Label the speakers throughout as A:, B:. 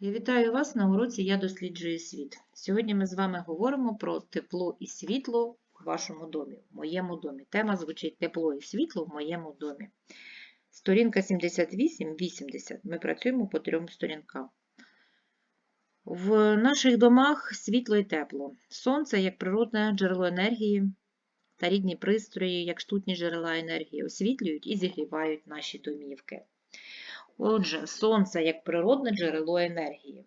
A: Я вітаю вас на уроці Я досліджую світ. Сьогодні ми з вами говоримо про тепло і світло в вашому домі, в моєму домі. Тема звучить Тепло і світло в моєму домі. Сторінка 78-80. Ми працюємо по трьом сторінкам. В наших домах світло і тепло. Сонце як природне джерело енергії та рідні пристрої, як штутні джерела енергії, освітлюють і зігрівають наші домівки. Отже, сонце як природне джерело енергії.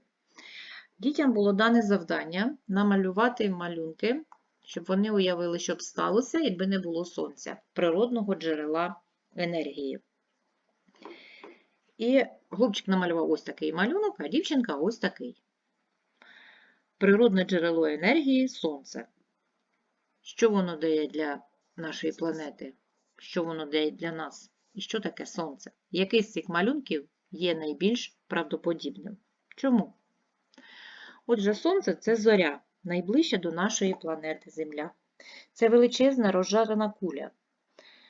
A: Дітям було дане завдання намалювати малюнки, щоб вони уявили, що б сталося, якби не було сонця, природного джерела енергії. І хлопчик намалював ось такий малюнок, а дівчинка ось такий. Природне джерело енергії сонце. Що воно дає для нашої планети? Що воно дає для нас? І що таке сонце? Який з цих малюнків є найбільш правдоподібним? Чому? Отже, сонце це зоря, найближча до нашої планети Земля. Це величезна розжарена куля.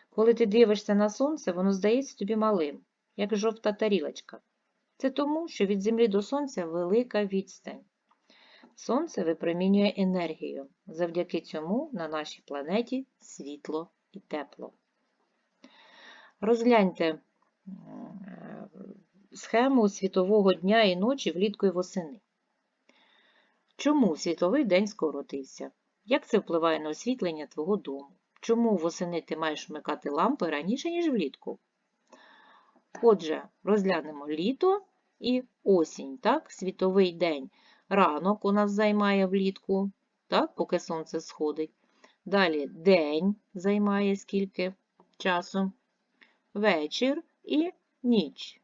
A: Коли ти дивишся на сонце, воно здається тобі малим, як жовта тарілочка. Це тому, що від Землі до Сонця велика відстань. Сонце випромінює енергію. Завдяки цьому на нашій планеті світло і тепло. Розгляньте е, схему світового дня і ночі влітку і восени. Чому світловий день скоротився? Як це впливає на освітлення твого дому? Чому восени ти маєш вмикати лампи раніше, ніж влітку? Отже, розглянемо літо і осінь, так? світовий день. Ранок у нас займає влітку, так? поки сонце сходить. Далі день займає скільки часу? Вечір і ніч.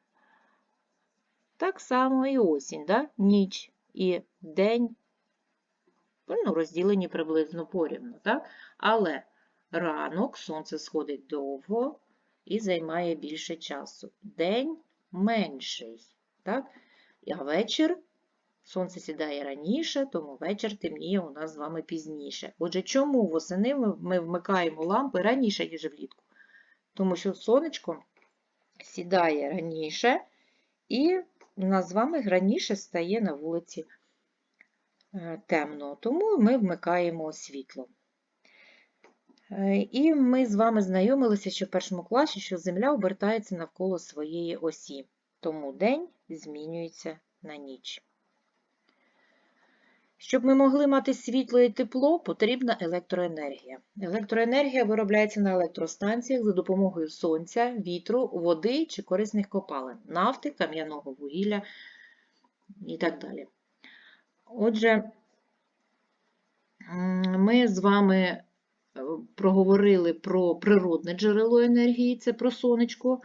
A: Так само і осінь, да? ніч і день ну, розділені приблизно порівну. Так? Але ранок сонце сходить довго і займає більше часу. День менший. Так? А вечір сонце сідає раніше, тому вечір темніє у нас з вами пізніше. Отже, чому восени ми вмикаємо лампи раніше, ніж влітку? Тому що сонечко сідає раніше, і у нас з вами раніше стає на вулиці е, темно, тому ми вмикаємо світло. Е, і ми з вами знайомилися ще в першому класі, що Земля обертається навколо своєї осі, тому день змінюється на ніч. Щоб ми могли мати світло і тепло, потрібна електроенергія. Електроенергія виробляється на електростанціях за допомогою сонця, вітру, води чи корисних копалин, нафти, кам'яного вугілля і так далі. Отже, ми з вами е, проговорили про природне джерело енергії, це про сонечко,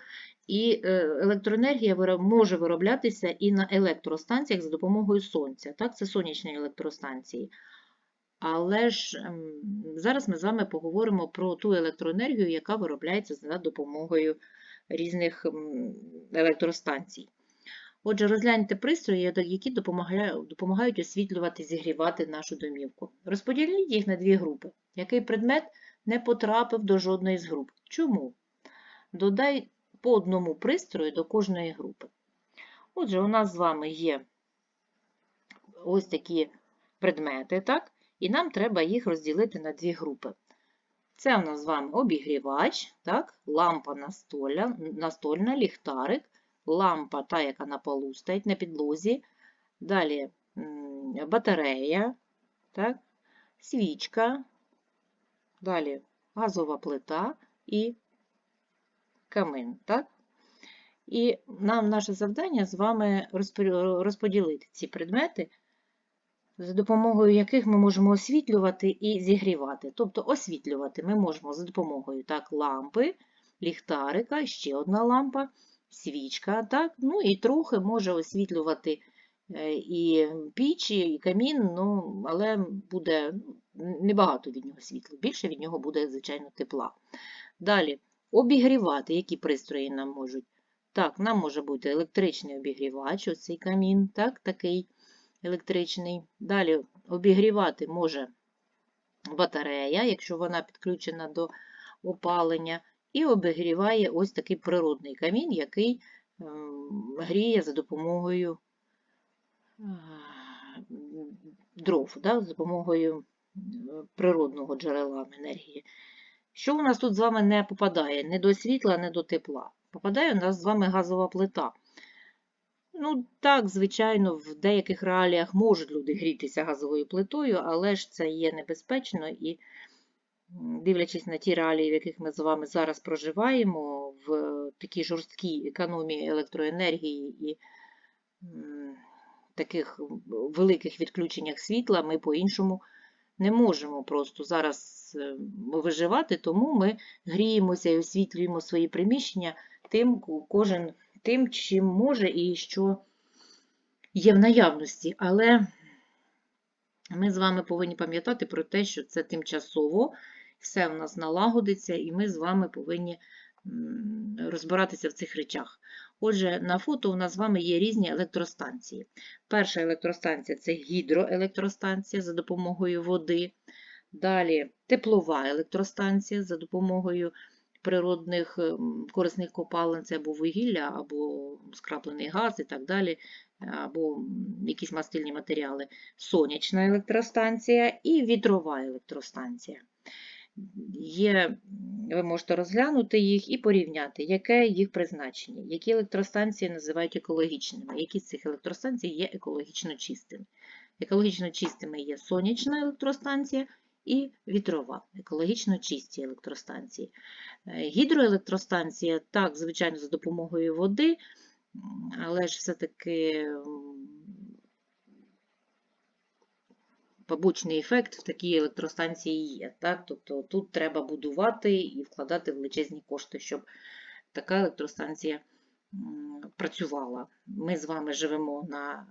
A: і е, електроенергія може вироблятися і на електростанціях за допомогою сонця. Так, Це сонячні електростанції. Але ж ем, зараз ми з вами поговоримо про ту електроенергію, яка виробляється за допомогою різних електростанцій. Отже, розгляньте пристрої, які допомагають освітлювати, зігрівати нашу домівку. Розподіліть їх на дві групи. Який предмет не потрапив до жодної з груп? Чому? Додай по одному пристрою до кожної групи. Отже, у нас з вами є ось такі предмети, так? і нам треба їх розділити на дві групи. Це у нас з вами обігрівач, так? лампа настольна, настольна, ліхтарик, лампа, та, яка на полу стоїть на підлозі, далі батарея, так? свічка, далі газова плита і камин. Так? І нам наше завдання з вами розподілити ці предмети, за допомогою яких ми можемо освітлювати і зігрівати. Тобто освітлювати ми можемо за допомогою так, лампи, ліхтарика, ще одна лампа, свічка, так? ну і трохи може освітлювати е, і піч, і камін, ну, але буде небагато від нього світла, більше від нього буде, звичайно, тепла. Далі Обігрівати, які пристрої нам можуть? Так, нам може бути електричний обігрівач, ось цей камін, так, такий електричний. Далі обігрівати може батарея, якщо вона підключена до опалення, і обігріває ось такий природний камін, який ем, гріє за допомогою дров, да, з допомогою е, природного джерела енергії. Що у нас тут з вами не попадає? Не до світла, не до тепла. Попадає у нас з вами газова плита. Ну, так, звичайно, в деяких реаліях можуть люди грітися газовою плитою, але ж це є небезпечно і, дивлячись на ті реалії, в яких ми з вами зараз проживаємо, в такій жорсткій економії електроенергії і таких великих відключеннях світла, ми по-іншому не можемо просто зараз е, виживати, тому ми гріємося і освітлюємо свої приміщення тим, кожен тим, чим може і що є в наявності. Але ми з вами повинні пам'ятати про те, що це тимчасово, все в нас налагодиться, і ми з вами повинні розбиратися в цих речах. Отже, на фото у нас з вами є різні електростанції. Перша електростанція це гідроелектростанція за допомогою води. Далі теплова електростанція за допомогою природних ем, корисних копалин, це або вугілля, або скраплений газ і так далі, або якісь мастильні матеріали. Сонячна електростанція і вітрова електростанція. Є, ви можете розглянути їх і порівняти, яке їх призначення, які електростанції називають екологічними, які з цих електростанцій є екологічно чистими. Екологічно чистими є сонячна електростанція і вітрова, екологічно чисті електростанції. Е, Гідроелектростанція, так, звичайно, за допомогою води, але ж все-таки побочний ефект в такій електростанції є. Так? Тобто тут треба будувати і вкладати величезні кошти, щоб така електростанція працювала. Ми з вами живемо на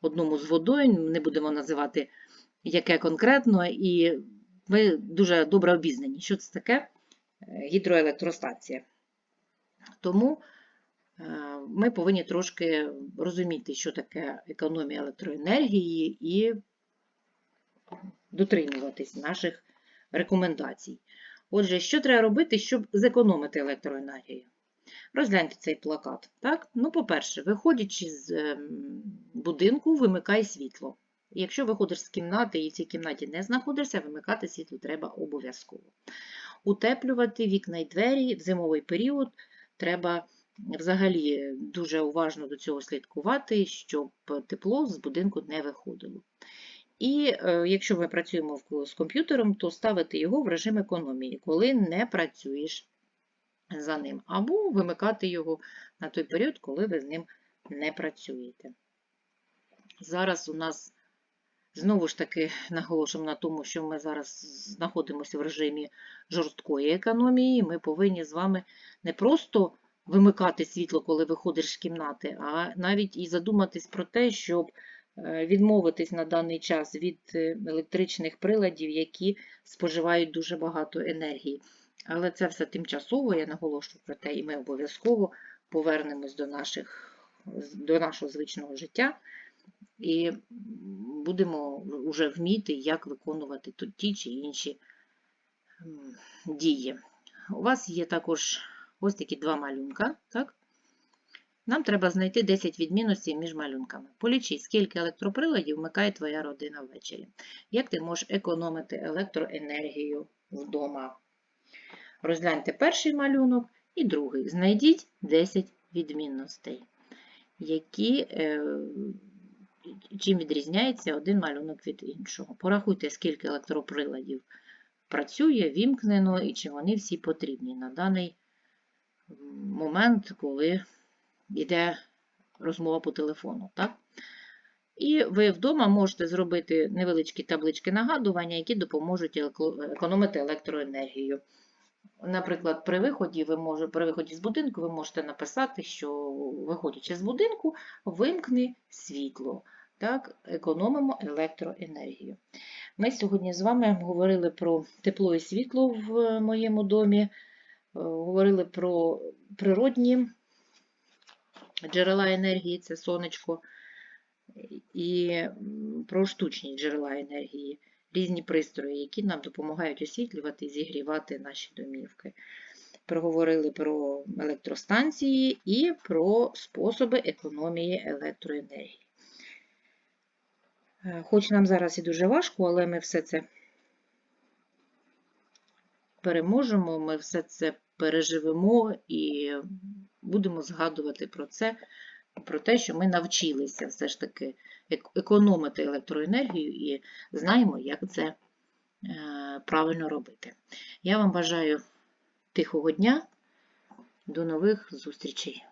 A: одному з водойм, не будемо називати яке конкретно, і ви дуже добре обізнані, що це таке е, гідроелектростанція. Тому ми повинні трошки розуміти, що таке економія електроенергії і дотримуватись наших рекомендацій. Отже, що треба робити, щоб зекономити електроенергію? Розгляньте цей плакат. Так? Ну, по-перше, виходячи з ем, будинку, вимикай світло. Якщо виходиш з кімнати і в цій кімнаті не знаходишся, вимикати світло треба обов'язково. Утеплювати вікна й двері в зимовий період треба взагалі дуже уважно до цього слідкувати, щоб тепло з будинку не виходило. І е, якщо ми працюємо з комп'ютером, то ставити його в режим економії, коли не працюєш за ним, або вимикати його на той період, коли ви з ним не працюєте. Зараз у нас знову ж таки наголошуємо на тому, що ми зараз знаходимося в режимі жорсткої економії. Ми повинні з вами не просто вимикати світло, коли виходиш з кімнати, а навіть і задуматись про те, щоб е, відмовитись на даний час від е, електричних приладів, які споживають дуже багато енергії. Але це все тимчасово, я наголошую про те, і ми обов'язково повернемось до, наших, до нашого звичного життя і будемо вже вміти, як виконувати ті чи інші дії. У вас є також ось такі два малюнка. Так? Нам треба знайти 10 відмінностей між малюнками. Полічи, скільки електроприладів вмикає твоя родина ввечері. Як ти можеш економити електроенергію вдома? Розгляньте перший малюнок і другий. Знайдіть 10 відмінностей, які, е, чим відрізняється один малюнок від іншого. Порахуйте, скільки електроприладів працює, вімкнено і чи вони всі потрібні на даний момент, коли йде розмова по телефону. Так? І ви вдома можете зробити невеличкі таблички нагадування, які допоможуть економити електроенергію. Наприклад, при виході, ви може, при виході з будинку ви можете написати, що виходячи з будинку, вимкни світло. Так, економимо електроенергію. Ми сьогодні з вами говорили про тепло і світло в моєму домі, говорили про природні джерела енергії, це сонечко, і про штучні джерела енергії, різні пристрої, які нам допомагають освітлювати і зігрівати наші домівки. проговорили про електростанції і про способи економії електроенергії. Е, Хоч нам зараз і дуже важко, але ми все це переможемо, ми все це переживемо і будемо згадувати про це, про те, що ми навчилися все ж таки ек- економити електроенергію і знаємо, як це е, правильно робити. Я вам бажаю тихого дня. До нових зустрічей!